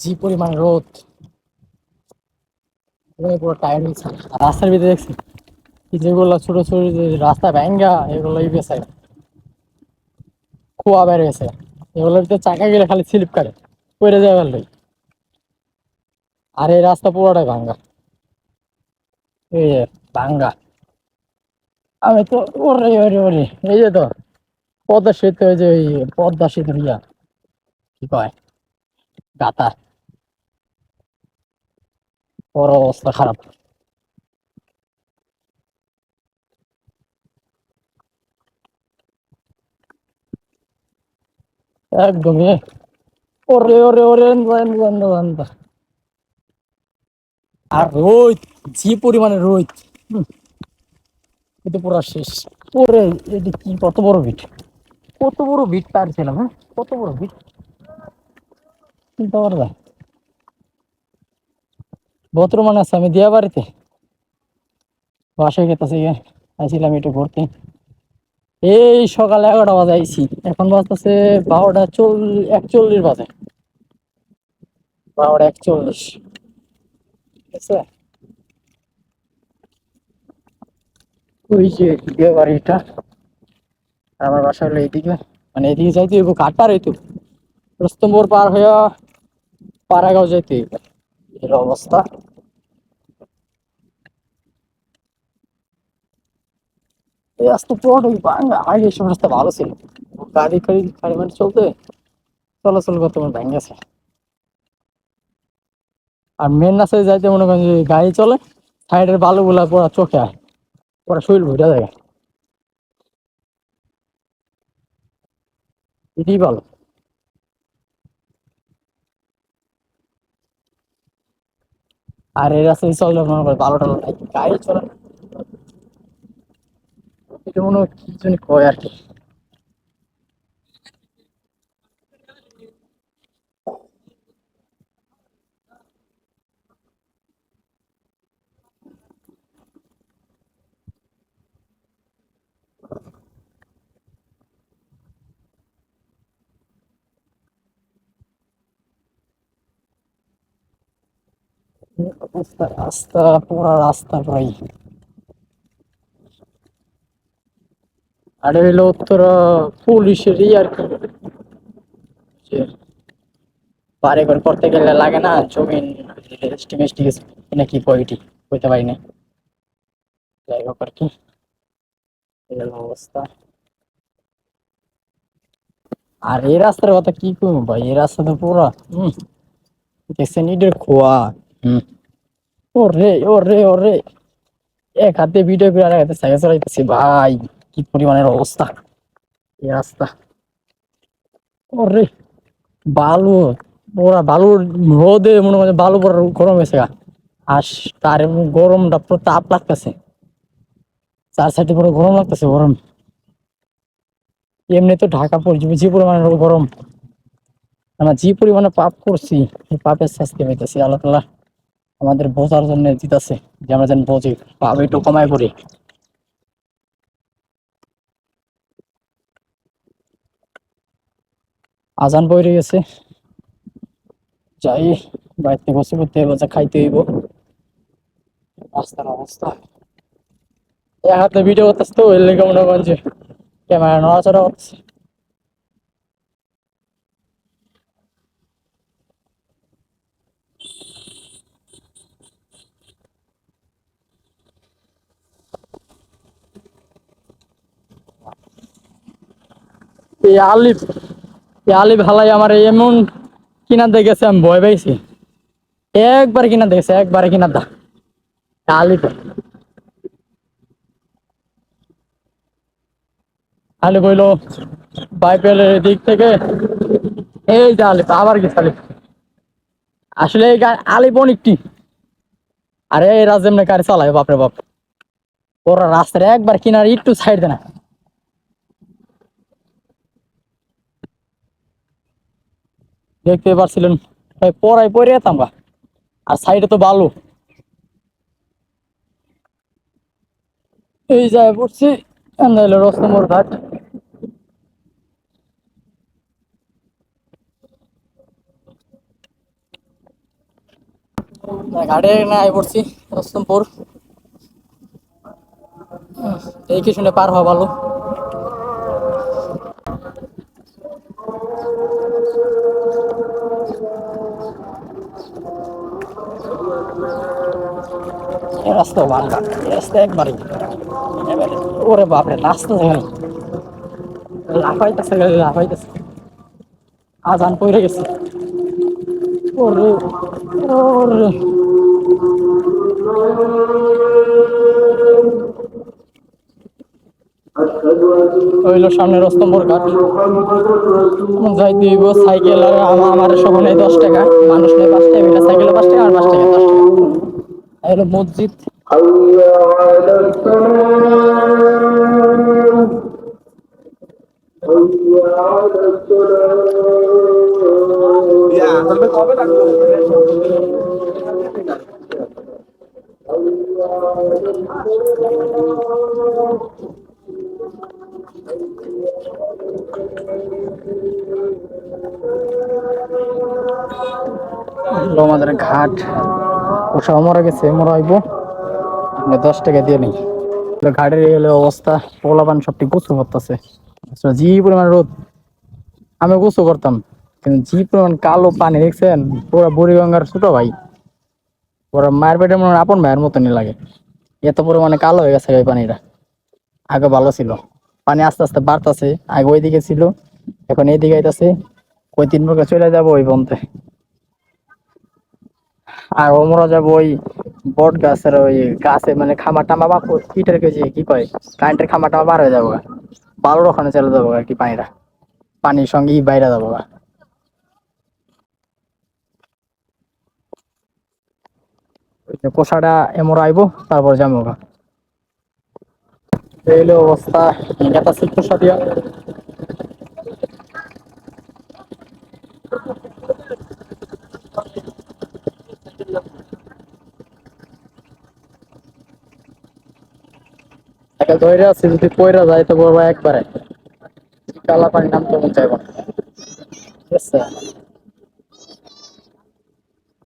জি পরিমাণ রোদ। পুরো হয়েছে রাস্তার ভিতরে দেখছি যেগুলো ছোট ছোট যে রাস্তা ভ্যাঙ্গা এগুলো বেছে কুয়া বের গেছে এগুলোর ভিতরে চাকা গেলে খালি স্লিপ করে। পড়ে যায় ভালোই আর এই রাস্তা পুরোটাই ভাঙ্গা। এই যে ভাঙ্গা। আমি তো ওরে ওরে ওরে। এই যে তো, পদ্মা সেতু ওই যে ওই পদ্মা সেতু ইয়া। কি কয়? গাতা। বড় অবস্থা, খারাপ। একদমই। ওরে ওরে ওরে। আর রোদ যে পরিমাণে রোদ এটা পুরা শেষ। ওরে এটা কি, কত বড় ভিট কত বড় ভিট পারছিলাম হ্যাঁ? কত বড় ভিট চিন্তা করবা বর্তমান আছে আমি দিয়া বাড়িতে। বাসায় গেতেছি আইছিলাম একটু ঘুরতে। এই সকাল এগারোটা বাজে আইছি। এখন বাজতেছে বারোটা চল, একচল্লিশ বাজে। বারোটা একচল্লিশ। ঠিক আছে ওই যে বাড়িটা, আমার বাসা হলো এইদিকে। মানে এদিকে যাইতে হইব কাটার হইতো রস্তম্বর পার হইয়া পাড়াগাঁও যাইতে এর অবস্থা? রাস্তা পুরোটাই ভাঙা ভালো ছিল। গাড়ি মানে চলতে চলাচল করতে আমার গেছে। আর মেন রাস্তায় যাইতে মনে করেন যে গাড়ি চলে, সাইডের বালুগুলা পুরো চোখে আয়, পুরো শরীর ভুটা যায়। এটাই ভালো আর এই রাস্তায় চললে মনে করে ভালো টালো নাই গাড়ি চলে। এটা মনে হয় কি জন্য কয় আর কি রাস্তা রাস্তা পুরা রাস্তা ভাই আর হইল তোরা পুলিশেরই আর কি যে বাড়ি ঘর করতে গেলে লাগে না জমিন রেজিস্ট্রি মেস্ট্রি নাকি কয়টি কইতে পারি না যাই হোক আর কি এই হলো অবস্থা আর এই রাস্তার কথা কি করব ভাই এই রাস্তা তো পুরা হম দেখছেন ইটের খোয়া হম ওরে ওরে ওরে। এক হাতে ভিডিও করে আর সাইকেল চালাইতেছি। ভাই, কি পরিমাণের অবস্থা। এই রাস্তা। ওরে, বালু। পুরা বালুর রোদে মনে হয় বালু পুরো গরম হয়েছে গা। আর তার গরমটা পুরো তাপ লাগতেছে। চার সাইডে পুরো গরম লাগতেছে, গরম। এমনি তো ঢাকা পড়ছে যে পরিমাণে গরম। আমরা যে পরিমাণে পাপ করছি। পাপের শাস্তি পাইতেছি, আল্লাহ তাআলা। আমাদের বোঝার জন্য দিতেছে যে আমরা যেন বোঝি পাপ একটু কমায় করি আজান বইরে গেছে। যাই, বাড়িতে বসে করতে হইব যা খাইতে হইব। রাস্তার অবস্থা। এক হাতে ভিডিও করতেছে তো মনে করেন যে ক্যামেরা নড়াচড়া করতেছে। এই আলিফ এই আলিফ হালাই আমার এমন কিনার দিয়ে গেছে, আমি ভয় পাইছি। একবার কিনা দেখেছে একবারে কিনা দা। আলিফ। আলিফ হইল বাইপেলের দিক থেকে। এই যে আলিফ, আবার গেছে আলিফ। আসলে এই আলিফ অনেকটি আরে এই রাজেমনে গাড়ি চালায়, বাপরে বাপ। ওরা রাস্তার একবার কিনার একটু সাইড দেয় না। দেখতে পারছিলেন, ভাই পড়াই পড়ে যেতাম গা। আর সাইডে তো বালু। এই যায় পড়ছি রসমর ঘাট। ঘাটে না আই পড়ছি রস্তমপুর কি শুনে পার হওয়া ভালো একবারই। ওরে বাপরে রাস্তা লাফাইতেছে লাফাইতেছে। আজান পড়ে গেছে। ওরে ওরে। হইল সামনে রস্তম্বর ঘাট। যাই দিব, সাইকেল আর আমা- আমার সব নেই দশ টাকা। মানুষ নেই পাঁচ টাকা সাইকেলে পাঁচ টাকা, আর পাঁচ টাকা, দশ টাকা। মসজিদ। حي على السلام حي على السلام হলো আমাদের ঘাট ওসব মরা গেছে মরা হইব আমরা দশ টাকা দিয়ে নেই। ঘাটের এই হলো অবস্থা, পোলাপান সবটি গোসু করতেছে। জি পরিমাণ রোদ আমি গোসু করতাম। কিন্তু জি পরিমাণ কালো পানি, দেখছেন? পুরো বুড়িগঙ্গার ছোট ভাই। ওরা মায়ের পেটে মনে আপন ভাইয়ের মতনই লাগে। এত পরিমাণে কালো হয়ে গেছে এই পানিটা। আগে ভালো ছিল। পানি আস্তে আস্তে বাড়তেছে, আগে ওইদিকে ছিল, এখন এইদিকে আইতাছে। ওই তিন প্রকার চলে যাব ওই পন্থে আর ওমরা যাব ওই বট গাছের ওই গাছে মানে খামা টামা বা কিটার কেজি কি কয় কারেন্টের খামা টামা বার হয়ে যাব। বালুর ওখানে চলে যাব আর কি পানিটা পানির সঙ্গে ই বাইরে যাব কোষাটা এমরা আইবো, তারপর যাব। এই অবস্থা নেতা শিক্ষক সাথিয়া একটা ধরে আছে, যদি পয়রা যায় তো বলব একবারে। কালা পানি নাম তো মন চাইব ঠিক আছে?